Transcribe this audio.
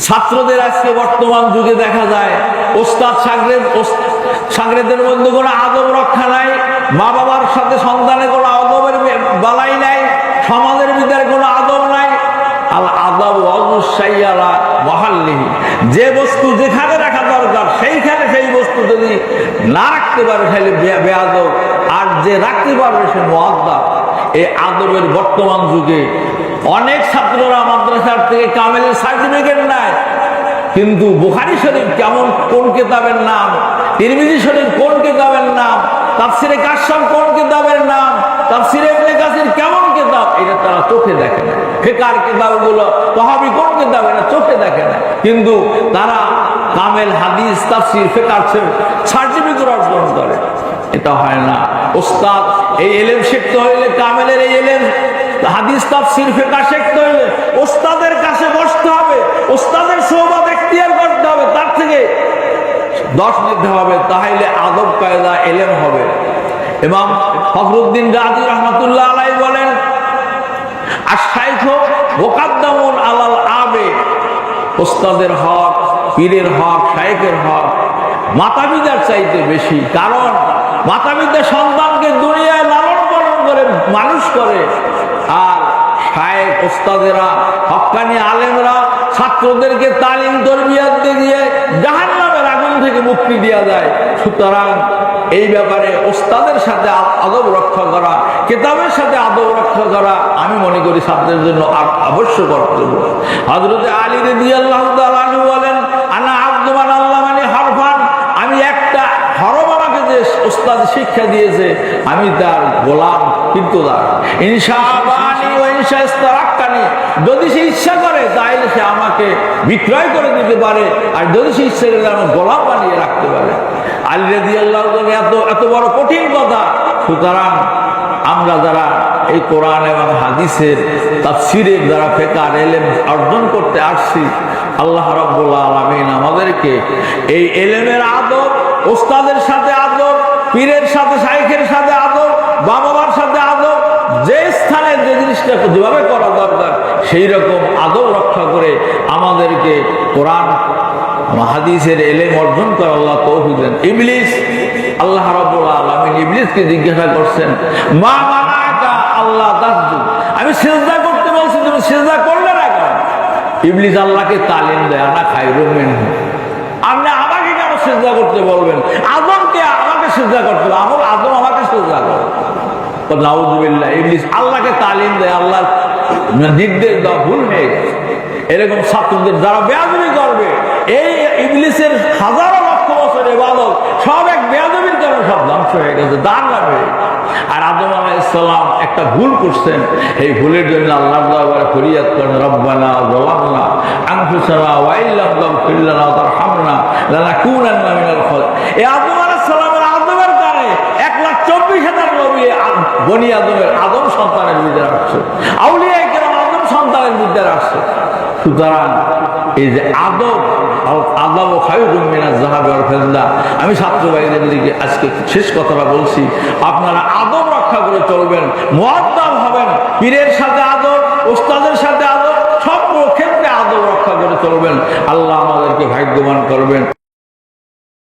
ছাত্রদের আজকে বর্তমান যুগে দেখা যায়, ওস্তাদ সাগরেদ সাগরেদের মধ্যে কোনো আদব রক্ষা নাই, মা বাবার সাথে সন্তানের কোনো আদবের বালাই নাই, সমাজের ভিতরে কোনো আদব নাই। আল আদব অবসাইয়ালা মহাল্লিহি যে বস্তু যেখানে রাখা দরকার, সেইখানে সেই বস্তু যদি না রাখতে পারে বে- বেআদব আর যে রাখতে পারবে, সে মহাদ্দাব এই আদবের বর্তমান যুগে অনেক ছাত্ররা থেকে কামেলের সার্টিফিকেট নেয়। কিন্তু বুখারি শরীফ কেমন কোন কেতাবের নাম? তিরমিজি শরীফ কোন কেতাবের নাম? তাফসিরে কাশাম কোন কেতাবের নাম? তাফসিরে ইবনে কাসির কেমন কেতাব? এটা তারা চোখে দেখে না। ফেকার কেতাবগুলো, তহাবি কোন কেতাব? এটা চোখে দেখে না। কিন্তু তারা কামেল হাদিস, তাফসির, ফেকার সার্টিফিকেট অর্জন করে। এটা হয় না। ওস্তাদ এই এলেম শিখতে হইলে কামেলের এই এলেম, হাদিস, তাফসির ফেকা শিখতে হইলে ওস্তাদের কাছে বসতে হবে ওস্তাদের সোহবাদ এখতিয়ার করতে হবে তার থেকে দশ নিতে হবে, তাহলে আদব কায়দা এলেম হবে। এবং ফখরুদ্দিন গাজী রহমতুল্লাহ আলাই বলেন আশাইখ মোকাদ্দামুন আলাল আবে, ওস্তাদের হক, পীরের হক শায়েকের হক মাতা পিতার চাইতে বেশি। কারণ মাতা পিতা সন্তানকে দুনিয়ায় লালন পালন করে, মানুষ করে। আর শায়েক ওস্তাদেরা হক্কানি আলেমরা ছাত্রদেরকে তালিম, তরবিয়াত দিয়ে জাহান দেওয়া যায়। সুতরাং এই ব্যাপারে ওস্তাদের সাথে আদব রক্ষা করা, কেতাবের সাথে আদব রক্ষা করা আমি মনে করি ছাত্রের জন্য আবশ্যক কর্তব্য। হজরতে আলী রেদি আল্লাহ বলেন, আনা আব্দমান আল্লাহ মানে হরফান। আমি একটা হরফ আমাকে যে ওস্তাদ শিক্ষা দিয়েছে, আমি তার গোলাম কিন্তু তার। ইনশা আমার যারা এই কোরআন এবং হাদিসের তাফসিরের দ্বারা ফেকার, এলেম অর্জন করতে আসছি, আল্লাহ রাব্বুল্লাহ আলামিন আমাদেরকে এই এলেমের আদব, ওস্তাদের সাথে আদব, পীরের সাথে, শাইখের সাথে আদব যে যেভাবে করা দরকার সেই রকম আদব রক্ষা করে আমাদেরকে কোরআন, হাদিসের এলেম অর্জন করে আল্লাহ তৌফিক দেন। ইবলিস, আল্লাহ রাব্বুল আলামিন ইবলিসকে জিজ্ঞাসা করছেন, মা মানাকা আল্লাহ তাসজু আমি সিজদা করতে বলছি, তুমি সিজদা করলে না কেন? ইবলিস আল্লাহকে তালিম দেয় আনা খাইরুম মিনহু। আপনি আমাকে কেন সিজদা করতে বলবেন? আদমকে আমাকে সিজদা করতে হবে আমল আদম আমাকে সিজদা করে তো আল্লাহকে তালিম দেয় আল্লাহ নির্দেশ দেওয়া ভুল হয়ে গেছে এরকম ছাত্রদের যারা বেয়াদবি করবে, এই ইবলিসের হাজারো লক্ষ বছর এবাদত সব এক বেয়াদবির কারণে সব ধ্বংস হয়ে গেছে, দান লাভে আর আদম আলাইসাল্লাম একটা ভুল করছেন, এই ভুলের জন্য আল্লাহ দরবারে ফরিয়াদ করেন, রব্বানা আনফুসানা ওয়াইল্লাম ফিল্লানা তারহামনা লানাকুনান্না মিনাল আদম আলাইসাল্লামের আদমের কারণে এক লাখ চব্বিশ হাজার নবী বনি আদমের আদম সন্তানের ভিতরে আসছে আউলিয়া কেরাম আদম সন্তানের আসছে সুতরাং এই যে আদব ওয়াল আমি ছাত্র ভাইদের দিকে আজকে শেষ কথাটা বলছি। আপনারা আদব রক্ষা করে চলবেন মুআদ্দাব হবেন। পীরের সাথে আদব, ওস্তাদের সাথে